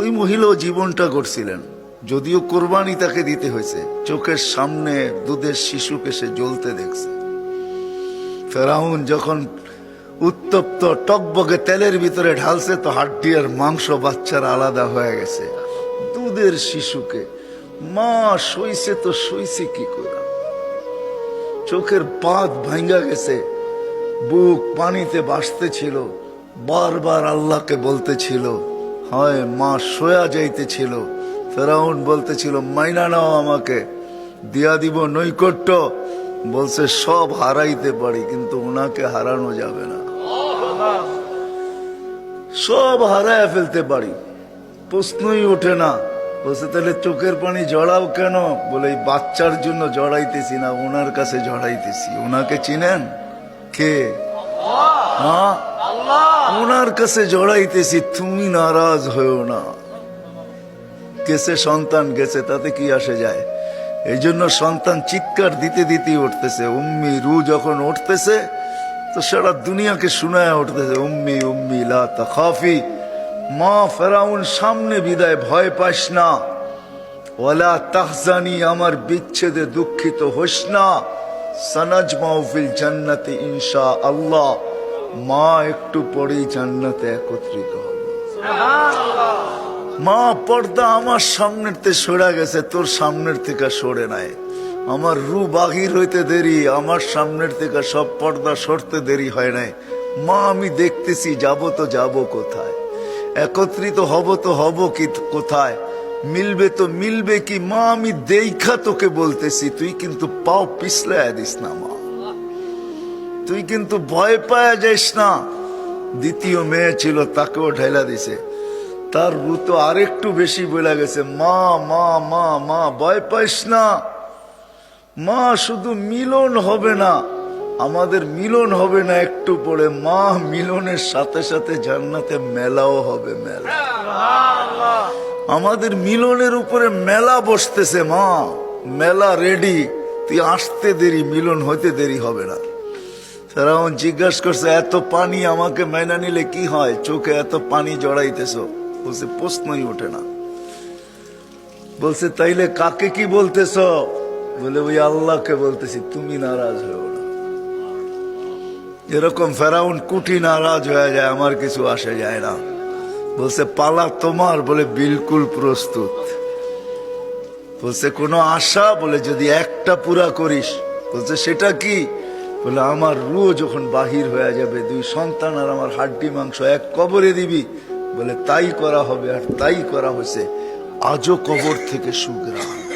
ওই মহিলাও জীবনটা করছিলেন যদিও কোরবানি তাকে দিতে হয়েছে, চোখের সামনে দুধের শিশুকে সে জ্বলতে দেখছে। ফেরাউন যখন উত্তপ্ত টকবগে তেলের ভিতরে ঢালছে, তো হাড্ডি আর মাংস বাচ্চার আলাদা হয়ে গেছে। দুধের শিশুকে, মা, সইছে তো সইছে কি করে? চোখের পাত ভাঙ্গা গেছে, বুক পানিতে বাসতেছিল বারবার আল্লাহকে বলতেছিল হয়, মা সোয়া যাইতেছিল। ফেরাউন বলতেছিল, মাইনা নাও আমাকে, দিয়া দিব নৈকট্য। বলছে, সব হারাইতে পারি, কিন্তু ওনাকে হারানো যাবে না। সব হারায় ফেলতে পারি, প্রশ্নই ওঠে না। বলছে, তাহলে চোখের পানি জড়াও কেন? বলে, এই বাচ্চার জন্য জড়াইতেছি না ওনার কাছে জড়াইতেছি। ওনাকে চিনেন? কে? হ্যাঁ ওনার কাছে জড়াইতেছি, তুমি নারাজ হয়েও না। গেছে সন্তান, গেছে, তাতে কি আসে যায়? এই জন্য সন্তান চিৎকার দিতে দিতেই উঠতেছে। উম্মি রু যখন উঠতেছে, তো সারা দুনিয়াকে শোনায় উঠতেছে, উম্মি উম্মি, লা তাখাফি। মা ফেরাউন, সামনে বিদায়, ভয় পাস না। ওয়ালা তাহজানি, আমার বিচ্ছেদে দুঃখিত হোস না। সনাজ মাহফিল জান্নাতে ইনশা আল্লাহ মা একটু পরেই জান্নাতে একত্রিত মা, পর্দা আমার সামনের সরে গেছে, তোর সামনের থেকে সরে নাই। আমার রু বাহির হইতে দেরি, আমার সামনের থেকে সব পর্দা সরতে দেরি হয় নাই। মা, আমি দেখতেছি যাব তো যাব কোথায়? একত্রিত হব তো হব কি কোথায়? মিলবে তো মিলবে কি? মা, আমি দেখা তোকে বলতেছি। তুই কিন্তু পাও পিছলায় দিস না, মা। তুই কিন্তু ভয় পায়া যাইস না। দ্বিতীয় মেয়ে ছিল, তাকেও ঢেলা দিছে। তার রু তো আরেকটু বেশি বলে গেছে। মা মা মা মা, ভয় পাইস না। মা, শুধু মিলন হবে না। আমাদের মিলন হবে না একটু পরে। মা, মিলনের সাথে সাথে জান্নাতে মেলাও হবে, মেলা। আমাদের মিলনের উপরে মেলা বসতেছে, মা। মেলা রেডি তুই আসতে দেরি, মিলন হইতে দেরি হবে না। ফেরাউন জিজ্ঞাসা করছে, এত পানি আমাকে মেনা নিলে কি হয়? চোখে এত পানি জড়াইতেছ? বলছে, প্রশ্নই ওঠে না। বলছে, তাইলে কাকে কি বলতেছ? বলে, ওই আল্লাহকে বলতেছি, তুমি নারাজ হয়েও না। এরকম ফেরাউন কুটি নারাজ হয়ে যায়, আমার কিছু আসে যায় না। বলছে, পালা তোমার বলে বিলকুল প্রস্তুত। বলছে, কোনো আশা বলে যদি একটা পুরা করিস। বলছে, সেটা কি? বলে, আমার রুহ যখন বাহির হয়ে যাবে, দুই সন্তান আর আমার হাড্ডি মাংস এক কবরে দিবি। বলে, তাই করা হবে আর তাই করা হয়েছে। আজও কবর থেকে সুগ্রাম